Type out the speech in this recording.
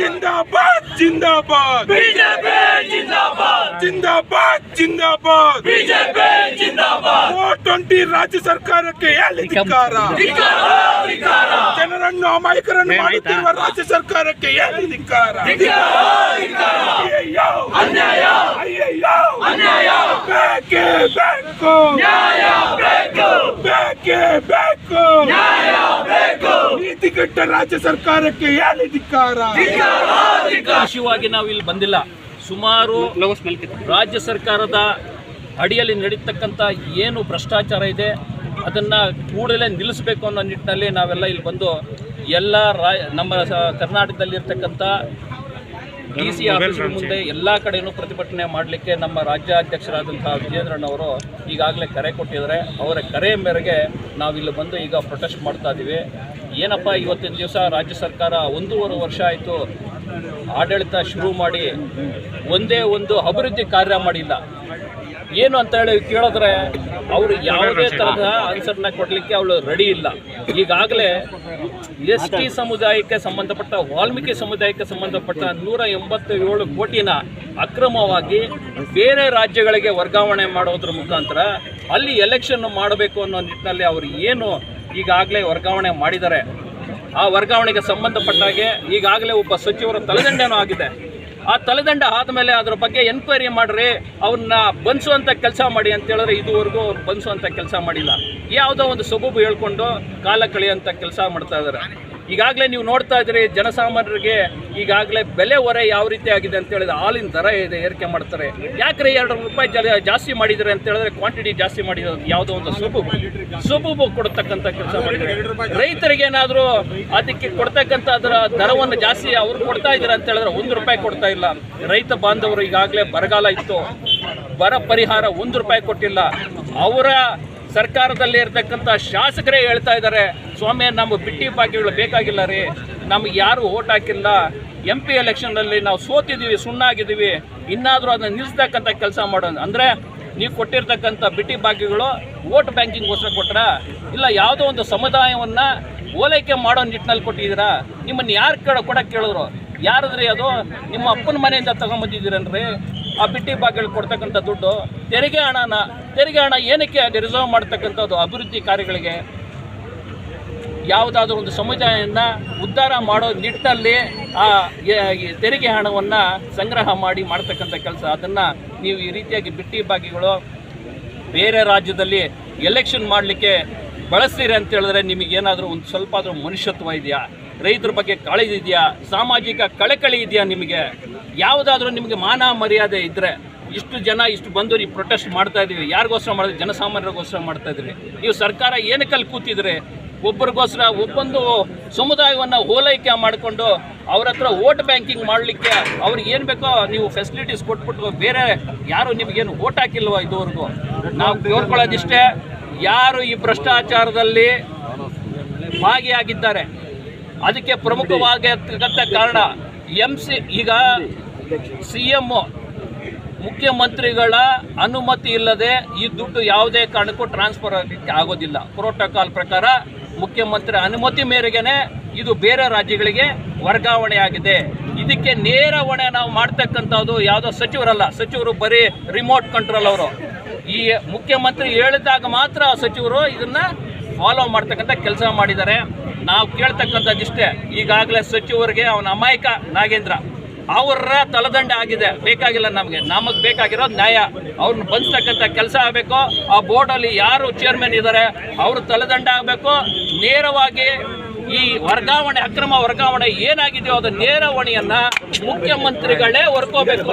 ಜಿಂದಾಬಾದ್ ಜಿಂದಾಬಾದ್. ಬಿಜೆಪಿ ಜಿಂದಾಬಾದ್. ಜಿಂದಾಬಾದ್ ಜಿಂದಾಬಾದ್. ಬಿಜೆಪಿ ಜಿಂದಾಬಾದ್. ಫೋರ್ ಟ್ವೆಂಟಿ ರಾಜ್ಯ ಸರ್ಕಾರಕ್ಕೆ ಎಲ್ಲಿ ಧಿಕ್ಕಾರ? ಜನರನ್ನು ಅಮಾಯಕರನ್ನು ಮಾಡುತ್ತಿರುವ ರಾಜ್ಯ ಸರ್ಕಾರಕ್ಕೆ ಎಲ್ಲಿ ಧಿಕ್ಕಾರ? ಅಯ್ಯಯ್ಯೋ ಅನ್ಯಾಯ. ಅಯ್ಯಯ್ಯೋ ಅನ್ಯಾಯ. ಬೇಕೇ ಬೇಕು. ನ್ಯಾಯ ಬೇಕು. ಬೇಕೇ ಬೇಕು. ನೀತಿಗೆಟ್ಟ ರಾಜ್ಯ ಸರ್ಕಾರಕ್ಕೆ ಏನು ಧಿಕ್ಕಾರ? ವಿಷಯವಾಗಿ ನಾವು ಇಲ್ಲಿ ಬಂದಿಲ್ಲ. ಸುಮಾರು ರಾಜ್ಯ ಸರ್ಕಾರದ ಅಡಿಯಲ್ಲಿ ನಡೀತಕ್ಕಂಥ ಏನು ಭ್ರಷ್ಟಾಚಾರ ಇದೆ, ಅದನ್ನು ಕೂಡಲೇ ನಿಲ್ಲಿಸಬೇಕು ಅನ್ನೋ ನಿಟ್ಟಿನಲ್ಲಿ ನಾವೆಲ್ಲ ಇಲ್ಲಿ ಬಂದು ಎಲ್ಲ ರಾ ನಮ್ಮ ಕರ್ನಾಟಕದಲ್ಲಿರ್ತಕ್ಕಂಥ ಡಿ ಸಿ ಆಫೀಸ್ಗಳ ಮುಂದೆ ಎಲ್ಲ ಕಡೆಯೂ ಪ್ರತಿಭಟನೆ ಮಾಡಲಿಕ್ಕೆ ನಮ್ಮ ರಾಜ್ಯಾಧ್ಯಕ್ಷರಾದಂತಹ ವಿಜೇಂದ್ರನವರು ಈಗಾಗಲೇ ಕರೆ ಕೊಟ್ಟಿದ್ದಾರೆ. ಅವರ ಕರೆ ಮೇರೆಗೆ ನಾವು ಇಲ್ಲಿ ಬಂದು ಈಗ ಪ್ರೊಟೆಸ್ಟ್ ಮಾಡ್ತಾ ಇದ್ದೀವಿ ಏನಪ್ಪ ಇವತ್ತಿನ ದಿವಸ ರಾಜ್ಯ ಸರ್ಕಾರ ಒಂದೂವರೆ ವರ್ಷ ಆಯಿತು ಆಡಳಿತ ಶುರು ಮಾಡಿ ಒಂದೇ ಒಂದು ಅಭಿವೃದ್ಧಿ ಕಾರ್ಯ ಮಾಡಿಲ್ಲ. ಏನು ಅಂತ ಹೇಳಿ ಕೇಳಿದ್ರೆ ಅವರು ಯಾವುದೇ ತರಹದ ಆನ್ಸರ್ನ ಕೊಡಲಿಕ್ಕೆ ಅವಳು ರೆಡಿ ಇಲ್ಲ. ಈಗಾಗಲೇ ಎಸ್ ಟಿ ಸಮುದಾಯಕ್ಕೆ ಸಂಬಂಧಪಟ್ಟ, ವಾಲ್ಮೀಕಿ ಸಮುದಾಯಕ್ಕೆ ಸಂಬಂಧಪಟ್ಟ ನೂರ ಎಂಬತ್ತೇಳು ಕೋಟಿನ ಅಕ್ರಮವಾಗಿ ಬೇರೆ ರಾಜ್ಯಗಳಿಗೆ ವರ್ಗಾವಣೆ ಮಾಡೋದ್ರ ಮುಖಾಂತರ ಅಲ್ಲಿ ಎಲೆಕ್ಷನ್ ಮಾಡಬೇಕು ಅನ್ನೋ ನಿಟ್ಟಿನಲ್ಲಿ ಅವರು ಏನು ಈಗಾಗಲೇ ವರ್ಗಾವಣೆ ಮಾಡಿದ್ದಾರೆ. ಆ ವರ್ಗಾವಣೆಗೆ ಸಂಬಂಧಪಟ್ಟ ಹಾಗೆ ಈಗಾಗಲೇ ಒಬ್ಬ ಸಚಿವರ ತಲೆದಂಡೇನೂ ಆಗಿದೆ. ಆ ತಲೆದಂಡ ಆದಮೇಲೆ ಅದ್ರ ಬಗ್ಗೆ ಎನ್ಕ್ವೈರಿ ಮಾಡ್ರಿ, ಅವ್ರನ್ನ ಬಂಧಿಸುವಂಥ ಕೆಲಸ ಮಾಡಿ ಅಂತ ಹೇಳಿದ್ರೆ ಇದುವರೆಗೂ ಅವ್ರು ಬಂಧಿಸುವಂಥ ಕೆಲಸ ಮಾಡಿಲ್ಲ. ಯಾವುದೋ ಒಂದು ಸೊಬಗು ಹೇಳ್ಕೊಂಡು ಕಾಲ ಕಳೆಯುವಂಥ ಕೆಲಸ ಮಾಡ್ತಾ ಇದ್ದಾರೆ. ಈಗಾಗಲೇ ನೀವು ನೋಡ್ತಾ ಇದ್ದೀರಿ, ಜನಸಾಮಾನ್ಯರಿಗೆ ಈಗಾಗಲೇ ಬೆಲೆ ಹೊರೆ ಯಾವ ರೀತಿ ಆಗಿದೆ ಅಂತ ಹೇಳಿದ್ರೆ ಹಾಲಿನ ದರ ಇದೆ, ಏರಿಕೆ ಮಾಡ್ತಾರೆ. ಯಾಕ್ರೆ ಎರಡು ರೂಪಾಯಿ ಜಾಸ್ತಿ ಮಾಡಿದ್ರೆ ಅಂತ ಹೇಳಿದ್ರೆ ಕ್ವಾಂಟಿಟಿ ಜಾಸ್ತಿ ಮಾಡಿರೋದು ಯಾವುದೋ ಒಂದು ಸೊಬುಬು. ಸೊಬುಬು ಕೊಡ್ತಕ್ಕಂಥ ಕೆಲಸ ಮಾಡಿದ್ರೆ ರೈತರಿಗೆ ಏನಾದರೂ ಅದಕ್ಕೆ ಕೊಡ್ತಕ್ಕಂಥ ಅದರ ದರವನ್ನು ಜಾಸ್ತಿ ಅವ್ರು ಕೊಡ್ತಾ ಇದ್ದಾರೆ ಅಂತ ಹೇಳಿದ್ರೆ ಒಂದು ರೂಪಾಯಿ ಕೊಡ್ತಾ ಇಲ್ಲ. ರೈತ ಬಾಂಧವರು ಈಗಾಗಲೇ ಬರಗಾಲ ಇತ್ತು. ಬರ ಪರಿಹಾರ ಒಂದು ರೂಪಾಯಿ ಕೊಟ್ಟಿಲ್ಲ. ಅವರ ಸರ್ಕಾರದಲ್ಲಿ ಇರತಕ್ಕಂಥ ಶಾಸಕರೇ ಹೇಳ್ತಾ ಇದ್ದಾರೆ ಸ್ವಾಮಿ, ನಮ್ಮ ಬಿಟ್ಟಿ ಬಾಕಿಗಳು ಬೇಕಾಗಿಲ್ಲ ರೀ. ನಮಗೆ ಯಾರು ಓಟ್ ಹಾಕಿಲ್ಲ. ಎಂ ಪಿ ಎಲೆಕ್ಷನ್ನಲ್ಲಿ ನಾವು ಸೋತಿದ್ದೀವಿ ಸುಣ್ಣಾಗಿದ್ದೀವಿ ಇನ್ನಾದರೂ ಅದನ್ನು ನಿಲ್ಲಿಸ್ತಕ್ಕಂಥ ಕೆಲಸ ಮಾಡೋಣ. ಅಂದರೆ ನೀವು ಕೊಟ್ಟಿರ್ತಕ್ಕಂಥ ಬಿಟ್ಟಿ ಬಾಕಿಗಳು ವೋಟ್ ಬ್ಯಾಂಕಿಂಗ್ಗೋಸ್ಕರ ಕೊಟ್ಟರಾ ಇಲ್ಲ, ಯಾವುದೋ ಒಂದು ಸಮುದಾಯವನ್ನು ಓಲೈಕೆ ಮಾಡೋ ನಿಟ್ಟಿನಲ್ಲಿ ಕೊಟ್ಟಿದ್ದೀರಾ? ನಿಮ್ಮನ್ನು ಯಾರು ಕೇಳೋ ಕೊಡಕ್ಕೆ ಕೇಳಿದ್ರು? ಯಾರದ್ರಿ ಅದು? ನಿಮ್ಮ ಅಪ್ಪನ ಮನೆಯಿಂದ ತಗೊಂಬಂದಿದ್ದೀರನ್ರಿ? ಆ ಬಿಟ್ಟಿ ಬಾಗಿಲು ಕೊಡ್ತಕ್ಕಂಥ ದುಡ್ಡು ತೆರಿಗೆ ಹಣನ, ತೆರಿಗೆ ಹಣ ಏನಕ್ಕೆ ರಿಸರ್ವ್ ಮಾಡ್ತಕ್ಕಂಥದ್ದು ಅಭಿವೃದ್ಧಿ ಕಾರ್ಯಗಳಿಗೆ? ಯಾವುದಾದ್ರೂ ಒಂದು ಸಮುದಾಯವನ್ನು ಉದ್ಧಾರ ಮಾಡೋ ನಿಟ್ಟಿನಲ್ಲಿ ಆ ತೆರಿಗೆ ಹಣವನ್ನು ಸಂಗ್ರಹ ಮಾಡಿ ಮಾಡ್ತಕ್ಕಂಥ ಕೆಲಸ. ಅದನ್ನು ನೀವು ಈ ರೀತಿಯಾಗಿ ಬಿಟ್ಟಿ ಬಾಗಿಗಳು ಬೇರೆ ರಾಜ್ಯದಲ್ಲಿ ಎಲೆಕ್ಷನ್ ಮಾಡಲಿಕ್ಕೆ ಬಳಸ್ತೀರಿ ಅಂತ ಹೇಳಿದ್ರೆ ನಿಮಗೆ ಏನಾದರೂ ಒಂದು ಸ್ವಲ್ಪ ಆದರೂ ಮನುಷ್ಯತ್ವ ಇದೆಯಾ? ರೈತರ ಬಗ್ಗೆ ಕಾಳಜಿ ಇದೆಯಾ? ಸಾಮಾಜಿಕ ಕಳಕಳಿ ಇದೆಯಾ ನಿಮಗೆ? ಯಾವುದಾದ್ರೂ ನಿಮಗೆ ಮಾನ ಮರ್ಯಾದೆ ಇದ್ದರೆ ಇಷ್ಟು ಜನ ಇಷ್ಟು ಬಂದು ನೀವು ಪ್ರೊಟೆಸ್ಟ್ ಮಾಡ್ತಾ ಇದ್ದೀವಿ ಯಾರಿಗೋಸ್ಕರ ಮಾಡಿದ್ರಿ? ಜನಸಾಮಾನ್ಯರಿಗೋಸ್ಕರ ಮಾಡ್ತಾ ಇದ್ದೀವಿ ನೀವು ಸರ್ಕಾರ ಏನಕ್ಕಲ್ಲಿ ಕೂತಿದ್ರೆ? ಒಬ್ಬರಿಗೋಸ್ಕರ ಒಬ್ಬೊಂದು ಸಮುದಾಯವನ್ನು ಓಲೈಕೆ ಮಾಡಿಕೊಂಡು ಅವ್ರ ಹತ್ರ ವೋಟ್ ಬ್ಯಾಂಕಿಂಗ್ ಮಾಡಲಿಕ್ಕೆ ಅವ್ರಿಗೆ ಏನು ಬೇಕೋ ನೀವು ಫೆಸಿಲಿಟೀಸ್ ಕೊಟ್ಬಿಟ್ಟು ಬೇರೆ ಯಾರು ನಿಮಗೇನು ವೋಟ್ ಹಾಕಿಲ್ವ ಇದುವರೆಗೂ? ನಾವು ಕೇಳ್ಕೊಳ್ಳೋದಿಷ್ಟೇ, ಯಾರು ಈ ಭ್ರಷ್ಟಾಚಾರದಲ್ಲಿ ಭಾಗಿಯಾಗಿದ್ದಾರೆ? ಅದಕ್ಕೆ ಪ್ರಮುಖವಾಗಿರ್ತಕ್ಕಂಥ ಕಾರಣ ಎಂ ಸಿ ಈಗ ಸಿ ಎಮ್ಮು ಮುಖ್ಯಮಂತ್ರಿಗಳ ಅನುಮತಿ ಇಲ್ಲದೆ ಈ ದುಡ್ಡು ಯಾವುದೇ ಕಾರಣಕ್ಕೂ ಟ್ರಾನ್ಸ್ಫರ್ ಆಗಲಿಕ್ಕೆ ಆಗೋದಿಲ್ಲ. ಪ್ರೋಟೋಕಾಲ್ ಪ್ರಕಾರ ಮುಖ್ಯಮಂತ್ರಿ ಅನುಮತಿ ಮೇರೆಗೆನೆ ಇದು ಬೇರೆ ರಾಜ್ಯಗಳಿಗೆ ವರ್ಗಾವಣೆಯಾಗಿದೆ. ಇದಕ್ಕೆ ನೇರ ಹೊಣೆ ನಾವು ಮಾಡ್ತಕ್ಕಂಥದ್ದು ಯಾವುದೋ ಸಚಿವರಲ್ಲ, ಸಚಿವರು ಬರೀ ರಿಮೋಟ್ ಕಂಟ್ರೋಲ್ ಅವರು. ಈ ಮುಖ್ಯಮಂತ್ರಿ ಹೇಳಿದಾಗ ಮಾತ್ರ ಸಚಿವರು ಇದನ್ನ ಫಾಲೋ ಮಾಡ್ತಕ್ಕಂಥ ಕೆಲಸ ಮಾಡಿದ್ದಾರೆ. ನಾವು ಕೇಳ್ತಕ್ಕಂಥದ್ದಿಷ್ಟೇ. ಈಗಾಗಲೇ ಸಚಿವರಿಗೆ ಅವನ ಅಮಾಯಕ ನಾಗೇಂದ್ರ. ಅವರ ತಲೆದಂಡ ಆಗಿದೆ. ಬೇಕಾಗಿಲ್ಲ ನಮಗೆ. ನಮಗೆ ಬೇಕಾಗಿರೋದು ನ್ಯಾಯ. ಅವ್ರನ್ನ ಬಂದ್ತಕ್ಕಂಥ ಕೆಲಸ ಆಗಬೇಕು. ಆ ಬೋರ್ಡಲ್ಲಿ ಯಾರು ಚೇರ್ಮನ್ ಇದ್ದಾರೆ ಅವ್ರ ತಲೆದಂಡ ಆಗಬೇಕು. ನೇರವಾಗಿ ಈ ವರ್ಗಾವಣೆ, ಅಕ್ರಮ ವರ್ಗಾವಣೆ ಏನಾಗಿದೆಯೋ ಅದರ ನೇರ ಮುಖ್ಯಮಂತ್ರಿಗಳೇ ಹೊರ್ಕೋಬೇಕು